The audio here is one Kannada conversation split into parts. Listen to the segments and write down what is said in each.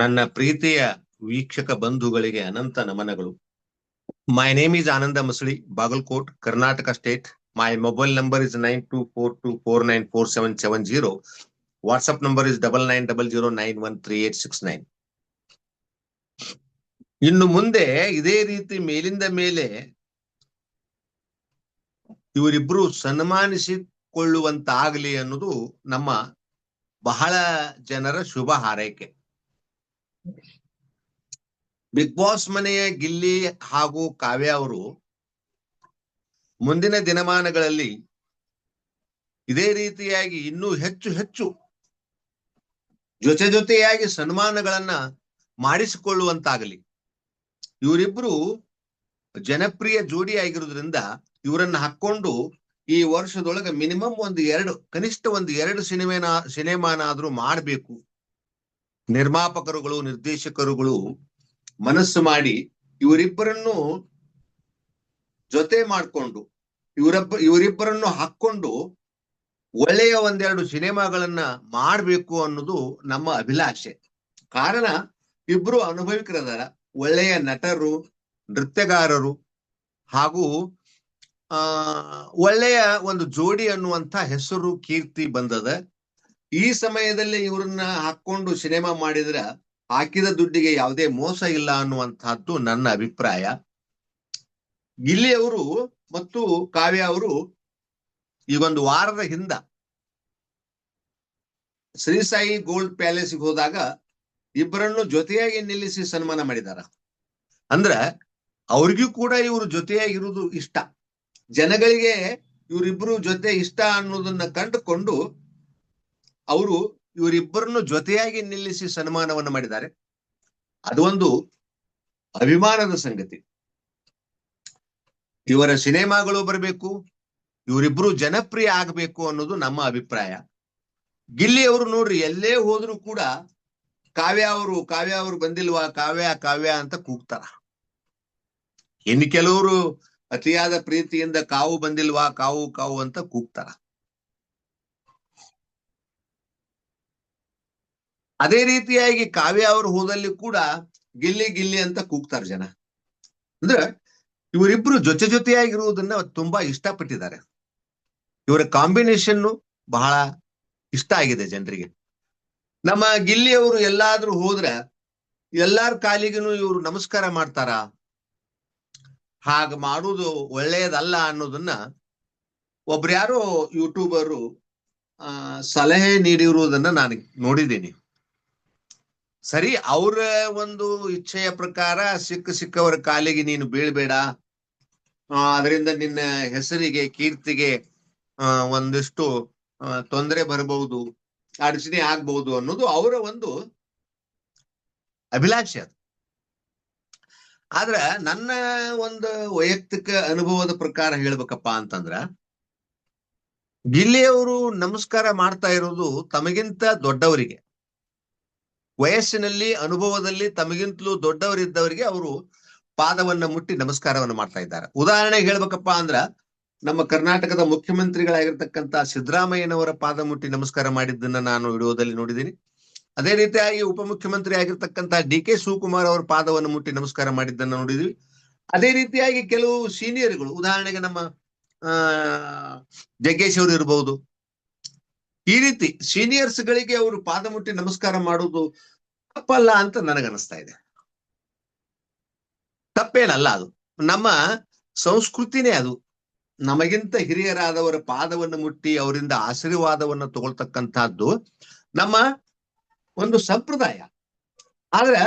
ನನ್ನ ಪ್ರೀತಿಯ ವೀಕ್ಷಕ ಬಂಧುಗಳಿಗೆ ಅನಂತ ನಮನಗಳು. My name is Ananda Masali Bagalkot Karnataka state my mobile number is nine two four two four nine four seven seven zero WhatsApp number is double nine double zero nine one three eight six nine ಇನ್ನು ಮುಂದೆ ಇದೇ ರೀತಿ ಮೇಲಿಂದ ಮೇಲೆ ಇವರಿಬ್ರು ಸನ್ಮಾನಿಸಿಕೊಳ್ಳುವಂತಾಗಲಿ ಅನ್ನೋದು ನಮ್ಮ ಬಹಳ ಜನರ ಶುಭ ಹಾರೈಕೆ. ಬಿಗ್ ಬಾಸ್ ಮನೆಯ ಗಿಲ್ಲಿ ಹಾಗೂ ಕಾವ್ಯ ಅವರು ಮುಂದಿನ ದಿನಮಾನಗಳಲ್ಲಿ ಇದೇ ರೀತಿಯಾಗಿ ಇನ್ನೂ ಹೆಚ್ಚು ಹೆಚ್ಚು ಜೊತೆ ಜೊತೆಯಾಗಿ ಸನ್ಮಾನಗಳನ್ನ ಮಾಡಿಸಿಕೊಳ್ಳುವಂತಾಗಲಿ. ಇವರಿಬ್ರು ಜನಪ್ರಿಯ ಜೋಡಿ ಆಗಿರೋದ್ರಿಂದ ಇವರನ್ನ ಹಾಕೊಂಡು ಈ ವರ್ಷದೊಳಗೆ ಮಿನಿಮಮ್ ಒಂದು ಎರಡು, ಕನಿಷ್ಠ ಒಂದು ಎರಡು ಸಿನಿಮಾನ, ಸಿನಿಮಾನಾದ್ರೂ ಮಾಡಬೇಕು. ನಿರ್ಮಾಪಕರುಗಳು, ನಿರ್ದೇಶಕರುಗಳು ಮನಸ್ಸು ಮಾಡಿ ಇವರಿಬ್ಬರನ್ನು ಜೊತೆ ಮಾಡಿಕೊಂಡು, ಇವರಬ್ಬ, ಇವರಿಬ್ಬರನ್ನು ಹಾಕೊಂಡು ಒಳ್ಳೆಯ ಒಂದೆರಡು ಸಿನಿಮಾಗಳನ್ನ ಮಾಡಬೇಕು ಅನ್ನೋದು ನಮ್ಮ ಅಭಿಲಾಷೆ. ಕಾರಣ, ಇಬ್ರು ಅನುಭವಿಕರದಾರ, ಒಳ್ಳೆಯ ನಟರು, ನೃತ್ಯಗಾರರು ಹಾಗೂ, ಆ, ಒಳ್ಳೆಯ ಒಂದು ಜೋಡಿ ಅನ್ನುವಂತ ಹೆಸರು, ಕೀರ್ತಿ ಬಂದದ. ಈ ಸಮಯದಲ್ಲಿ ಇವ್ರನ್ನ ಹಾಕೊಂಡು ಸಿನಿಮಾ ಮಾಡಿದ್ರ ಹಾಕಿದ ದುಡ್ಡಿಗೆ ಯಾವುದೇ ಮೋಸ ಇಲ್ಲ ಅನ್ನುವಂತಹದ್ದು ನನ್ನ ಅಭಿಪ್ರಾಯ. ಗಿಲ್ಲಿ ಅವರು ಮತ್ತು ಕಾವ್ಯ ಅವರು ಈ ಒಂದು ವಾರದ ಹಿಂದ ಶ್ರೀ ಸಾಯಿ ಗೋಲ್ಡ್ ಪ್ಯಾಲೇಸ್ಗೆ ಹೋದಾಗ ಇಬ್ಬರನ್ನು ಜೊತೆಯಾಗಿ ನಿಲ್ಲಿಸಿ ಸನ್ಮಾನ ಮಾಡಿದಾರ. ಅಂದ್ರ ಅವ್ರಿಗೂ ಕೂಡ ಇವರು ಜೊತೆಯಾಗಿರುವುದು ಇಷ್ಟ. ಜನಗಳಿಗೆ ಇವರಿಬ್ರು ಜೊತೆ ಇಷ್ಟ ಅನ್ನೋದನ್ನ ಕಂಡುಕೊಂಡು ಅವರು ಇವರಿಬ್ಬರನ್ನು ಜೊತೆಯಾಗಿ ನಿಲ್ಲಿಸಿ ಸನ್ಮಾನವನ್ನು ಮಾಡಿದ್ದಾರೆ. ಅದು ಒಂದು ಅಭಿಮಾನದ ಸಂಗತಿ. ಇವರ ಸಿನಿಮಾಗಳು ಬರಬೇಕು, ಇವರಿಬ್ರು ಜನಪ್ರಿಯ ಆಗಬೇಕು ಅನ್ನೋದು ನಮ್ಮ ಅಭಿಪ್ರಾಯ. ಗಿಲ್ಲಿ ಅವರು ನೋಡ್ರಿ, ಎಲ್ಲೇ ಹೋದ್ರು ಕೂಡ ಕಾವ್ಯ ಅವರು ಕಾವ್ಯ ಅವರು ಬಂದಿಲ್ವಾ, ಕಾವ್ಯ ಕಾವ್ಯ ಅಂತ ಕೂಗ್ತಾರ. ಇನ್ ಕೆಲವರು ಅತಿಯಾದ ಪ್ರೀತಿಯಿಂದ ಕಾವು ಬಂದಿಲ್ವಾ, ಕಾವು ಕಾವು ಅಂತ ಕೂಗ್ತಾರ. ಅದೇ ರೀತಿಯಾಗಿ ಕಾವ್ಯ ಅವರು ಹೋದಲ್ಲಿ ಕೂಡ ಗಿಲ್ಲಿ ಗಿಲ್ಲಿ ಅಂತ ಕೂಗ್ತಾರ ಜನ. ಅಂದ್ರೆ ಇವರಿಬ್ರು ಜೊತೆ ಜೊತೆಯಾಗಿರುವುದನ್ನ ತುಂಬಾ ಇಷ್ಟಪಟ್ಟಿದ್ದಾರೆ. ಇವರ ಕಾಂಬಿನೇಷನ್ ಬಹಳ ಇಷ್ಟ ಆಗಿದೆ ಜನರಿಗೆ. ನಮ್ಮ ಗಿಲ್ಲಿ ಅವರು ಎಲ್ಲಾದ್ರೂ ಹೋದ್ರೆ ಎಲ್ಲಾರ ಕಾಲಿಗೂ ಇವರು ನಮಸ್ಕಾರ ಮಾಡ್ತಾರ? ಹಾಗ ಮಾಡುವುದು ಒಳ್ಳೆಯದಲ್ಲ ಅನ್ನೋದನ್ನ ಒಬ್ರು ಯಾರೋ ಯೂಟ್ಯೂಬರು ಸಲಹೆ ನೀಡಿರುವುದನ್ನ ನಾನು ನೋಡಿದ್ದೀನಿ. ಸರಿ, ಅವರ ಒಂದು ಇಚ್ಛೆಯ ಪ್ರಕಾರ ಸಿಕ್ಕ ಸಿಕ್ಕವರ ಕಾಲಿಗೆ ನೀನು ಬೀಳ್ಬೇಡ. ಅದರಿಂದ ನಿನ್ನ ಹೆಸರಿಗೆ, ಕೀರ್ತಿಗೆ ಒಂದಿಷ್ಟು ತೊಂದರೆ ಬರಬಹುದು, ಅಡಚಣೆ ಆಗ್ಬಹುದು ಅನ್ನೋದು ಅವರ ಒಂದು ಅಭಿಲಾಷೆ ಅದು. ಆದ್ರ ನನ್ನ ಒಂದು ವೈಯಕ್ತಿಕ ಅನುಭವದ ಪ್ರಕಾರ ಹೇಳ್ಬೇಕಪ್ಪ ಅಂತಂದ್ರ, ಗಿಲ್ಲಿಯವರು ನಮಸ್ಕಾರ ಮಾಡ್ತಾ ಇರೋದು ತಮಗಿಂತ ದೊಡ್ಡವರಿಗೆ. ವಯಸ್ಸಿನಲ್ಲಿ, ಅನುಭವದಲ್ಲಿ ತಮಗಿಂತಲೂ ದೊಡ್ಡವರಿದ್ದವರಿಗೆ ಅವರು ಪಾದವನ್ನ ಮುಟ್ಟಿ ನಮಸ್ಕಾರವನ್ನು ಮಾಡ್ತಾ ಇದ್ದಾರೆ. ಉದಾಹರಣೆಗೆ ಹೇಳ್ಬೇಕಪ್ಪ ಅಂದ್ರ, ನಮ್ಮ ಕರ್ನಾಟಕದ ಮುಖ್ಯಮಂತ್ರಿಗಳಾಗಿರ್ತಕ್ಕಂಥ ಸಿದ್ದರಾಮಯ್ಯನವರ ಪಾದ ಮುಟ್ಟಿ ನಮಸ್ಕಾರ ಮಾಡಿದ್ದನ್ನ ನಾನು ವಿಡಿಯೋದಲ್ಲಿ ನೋಡಿದ್ದೀನಿ. ಅದೇ ರೀತಿಯಾಗಿ ಉಪಮುಖ್ಯಮಂತ್ರಿ ಆಗಿರ್ತಕ್ಕಂಥ ಡಿ ಕೆ ಶಿವಕುಮಾರ್ ಅವರ ಪಾದವನ್ನು ಮುಟ್ಟಿ ನಮಸ್ಕಾರ ಮಾಡಿದ್ದನ್ನ ನೋಡಿದ್ವಿ. ಅದೇ ರೀತಿಯಾಗಿ ಕೆಲವು ಸೀನಿಯರ್ಗಳು ಉದಾಹರಣೆಗೆ ನಮ್ಮ, ಆ, ಜಗ್ಗೇಶ್ ಅವರು ಇರಬಹುದು ಈ ರೀತಿ ಸೀನಿಯರ್ಸ್ ಗಳಿಗೆ ಅವರು ಪಾದ ಮುಟ್ಟಿ ನಮಸ್ಕಾರ ಮಾಡುವುದು ತಪ್ಪಲ್ಲ ಅಂತ ನನಗನ್ನಿಸ್ತಾ ಇದೆ. ತಪ್ಪೇನಲ್ಲ ಅದು. ನಮ್ಮ ಸಂಸ್ಕೃತಿನೇ ಅದು. ನಮಗಿಂತ ಹಿರಿಯರಾದವರ ಪಾದವನ್ನು ಮುಟ್ಟಿ ಅವರಿಂದ ಆಶೀರ್ವಾದವನ್ನು ತಗೊಳ್ತಕ್ಕಂತಹದ್ದು ನಮ್ಮ ಒಂದು ಸಂಪ್ರದಾಯ. ಆದ್ರೆ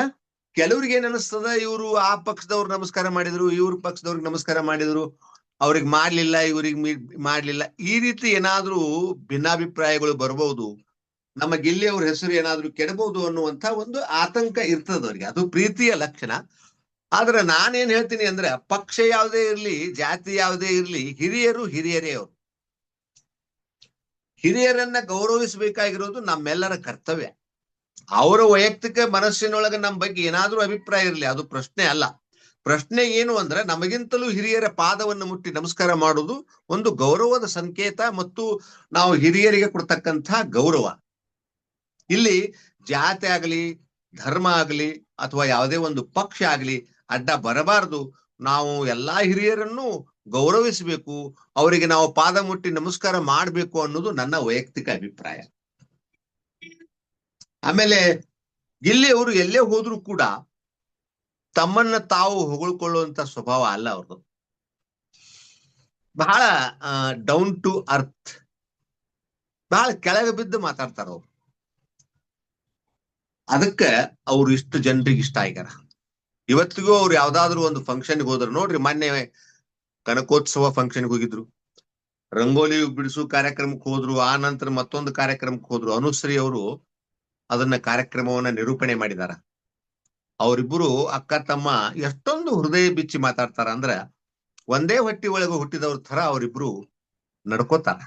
ಕೆಲವ್ರಿಗೆ ಏನ್ ಅನಿಸ್ತದ ಇವರು ಆ ಪಕ್ಷದವ್ರು ನಮಸ್ಕಾರ ಮಾಡಿದ್ರು, ಇವ್ರ ಪಕ್ಷದವ್ರಿಗೆ ನಮಸ್ಕಾರ ಮಾಡಿದ್ರು ಅವ್ರಿಗೆ ಮಾಡ್ಲಿಲ್ಲ, ಇವ್ರಿಗೆ ಮಾಡ್ಲಿಲ್ಲ. ಈ ರೀತಿ ಏನಾದ್ರೂ ಭಿನ್ನಾಭಿಪ್ರಾಯಗಳು ಬರಬಹುದು ನಮ್ಮ ಗಿಲ್ಲಿ ಅವ್ರ ಹೆಸರು ಏನಾದ್ರೂ ಕೆಡಬಹುದು ಅನ್ನುವಂತ ಒಂದು ಆತಂಕ ಇರ್ತದ ಅವ್ರಿಗೆ. ಅದು ಪ್ರೀತಿಯ ಲಕ್ಷಣ. ಆದ್ರೆ ನಾನೇನ್ ಹೇಳ್ತೀನಿ ಅಂದ್ರೆ, ಪಕ್ಷ ಯಾವುದೇ ಇರ್ಲಿ, ಜಾತಿ ಯಾವುದೇ ಇರ್ಲಿ, ಹಿರಿಯರು ಹಿರಿಯರೇ ಅವರು. ಹಿರಿಯರನ್ನ ಗೌರವಿಸಬೇಕಾಗಿರೋದು ನಮ್ಮೆಲ್ಲರ ಕರ್ತವ್ಯ. ಅವರ ವೈಯಕ್ತಿಕ ಮನಸ್ಸಿನೊಳಗೆ ನಮ್ಮ ಬಗ್ಗೆ ಏನಾದ್ರೂ ಅಭಿಪ್ರಾಯ ಇರಲಿ, ಅದು ಪ್ರಶ್ನೆ ಅಲ್ಲ. ಪ್ರಶ್ನೆ ಏನು ಅಂದ್ರೆ ನಮಗಿಂತಲೂ ಹಿರಿಯರ ಪಾದವನ್ನು ಮುಟ್ಟಿ ನಮಸ್ಕಾರ ಮಾಡುವುದು ಒಂದು ಗೌರವದ ಸಂಕೇತ ಮತ್ತು ನಾವು ಹಿರಿಯರಿಗೆ ಕೊಡ್ತಕ್ಕಂತಹ ಗೌರವ. ಇಲ್ಲಿ ಜಾತಿ ಆಗಲಿ, ಧರ್ಮ ಆಗಲಿ ಅಥವಾ ಯಾವುದೇ ಒಂದು ಪಕ್ಷ ಆಗಲಿ ಅಡ್ಡ ಬರಬಾರದು. ನಾವು ಎಲ್ಲಾ ಹಿರಿಯರನ್ನು ಗೌರವಿಸಬೇಕು. ಅವರಿಗೆ ನಾವು ಪಾದ ಮುಟ್ಟಿ ನಮಸ್ಕಾರ ಮಾಡಬೇಕು ಅನ್ನೋದು ನನ್ನ ವೈಯಕ್ತಿಕ ಅಭಿಪ್ರಾಯ. ಆಮೇಲೆ ಇಲ್ಲಿ ಅವರು ಎಲ್ಲೇ ಹೋದ್ರು ಕೂಡ ತಮ್ಮನ್ನ ತಾವು ಹೊಗಳ್ಕೊಳ್ಳುವಂತ ಸ್ವಭಾವ ಅಲ್ಲ ಅವ್ರದ್ದು ಬಹಳ ಡೌನ್ ಟು ಅರ್ತ್ ಬಹಳ ಕೆಳಗೆ ಬಿದ್ದು ಮಾತಾಡ್ತಾರ ಅವ್ರು. ಅದಕ್ಕ ಅವ್ರು ಇಷ್ಟು ಜನರಿಗೆ ಇಷ್ಟ ಆಗ್ಯಾರ. ಇವತ್ತಿಗೂ ಅವ್ರು ಯಾವ್ದಾದ್ರು ಒಂದು ಫಂಕ್ಷನ್ಗೆ ಹೋದ್ರು. ನೋಡ್ರಿ ಮೊನ್ನೆ ಕನಕೋತ್ಸವ ಫಂಕ್ಷನ್ಗೆ ಹೋಗಿದ್ರು. ರಂಗೋಲಿ ಬಿಡಿಸು ಕಾರ್ಯಕ್ರಮಕ್ಕೆ ಹೋದ್ರು, ಆ ನಂತರ ಮತ್ತೊಂದು ಕಾರ್ಯಕ್ರಮಕ್ಕೆ ಹೋದ್ರು. ಅನುಶ್ರೀ ಅವರು ಅದನ್ನ ಕಾರ್ಯಕ್ರಮವನ್ನ ನಿರೂಪಣೆ ಮಾಡಿದಾರ. ಅವರಿಬ್ಬರು ಅಕ್ಕ, ತಮ್ಮ ಎಷ್ಟೊಂದು ಹೃದಯ ಬಿಚ್ಚಿ ಮಾತಾಡ್ತಾರ ಅಂದ್ರ ಒಂದೇ ಹೊಟ್ಟಿ ಒಳಗೆ ಹುಟ್ಟಿದವ್ರ ತರ ಅವರಿಬ್ರು ನಡ್ಕೋತಾರ.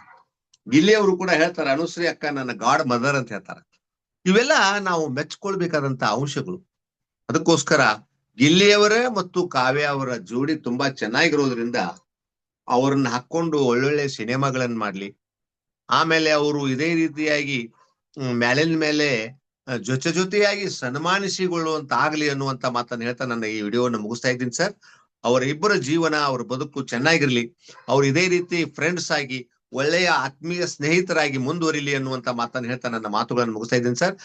ಇಲ್ಲಿ ಅವರು ಕೂಡ ಹೇಳ್ತಾರ, ಅನುಶ್ರೀ ಅಕ್ಕ, ನನ್ನ ಗಾಡ್ ಮದರ್ ಅಂತ ಹೇಳ್ತಾರ. ಇವೆಲ್ಲ ನಾವು ಮೆಚ್ಕೊಳ್ಬೇಕಾದಂತ ಅಂಶಗಳು. ಅದಕ್ಕೋಸ್ಕರ ಗಿಲ್ಲಿಯವರೇ ಮತ್ತು ಕಾವ್ಯ ಅವರ ಜೋಡಿ ತುಂಬಾ ಚೆನ್ನಾಗಿರೋದ್ರಿಂದ ಅವರನ್ನ ಹಾಕೊಂಡು ಒಳ್ಳೊಳ್ಳೆ ಸಿನಿಮಾಗಳನ್ನ ಮಾಡ್ಲಿ. ಆಮೇಲೆ ಅವರು ಇದೇ ರೀತಿಯಾಗಿ ಮ್ಯಾಲಿನ ಮೇಲೆ ಜೊತೆ ಜೊತೆಯಾಗಿ ಸನ್ಮಾನಿಸಿಕೊಳ್ಳುವಂತ ಆಗಲಿ ಅನ್ನುವಂತ ಮಾತನ್ನ ಹೇಳ್ತಾ ನನ್ನ ಈ ವಿಡಿಯೋವನ್ನು ಮುಗಿಸ್ತಾ ಇದ್ದೀನಿ ಸರ್. ಅವರ ಇಬ್ಬರ ಜೀವನ, ಅವರ ಬದುಕು ಚೆನ್ನಾಗಿರ್ಲಿ. ಅವ್ರು ಇದೇ ರೀತಿ ಫ್ರೆಂಡ್ಸ್ ಆಗಿ, ಒಳ್ಳೆಯ ಆತ್ಮೀಯ ಸ್ನೇಹಿತರಾಗಿ ಮುಂದುವರಿಲಿ ಅನ್ನುವಂತ ಮಾತನ್ನ ಹೇಳ್ತಾ ನನ್ನ ಮಾತುಗಳನ್ನು ಮುಗಿಸ್ತಾ ಇದ್ದೀನಿ ಸರ್.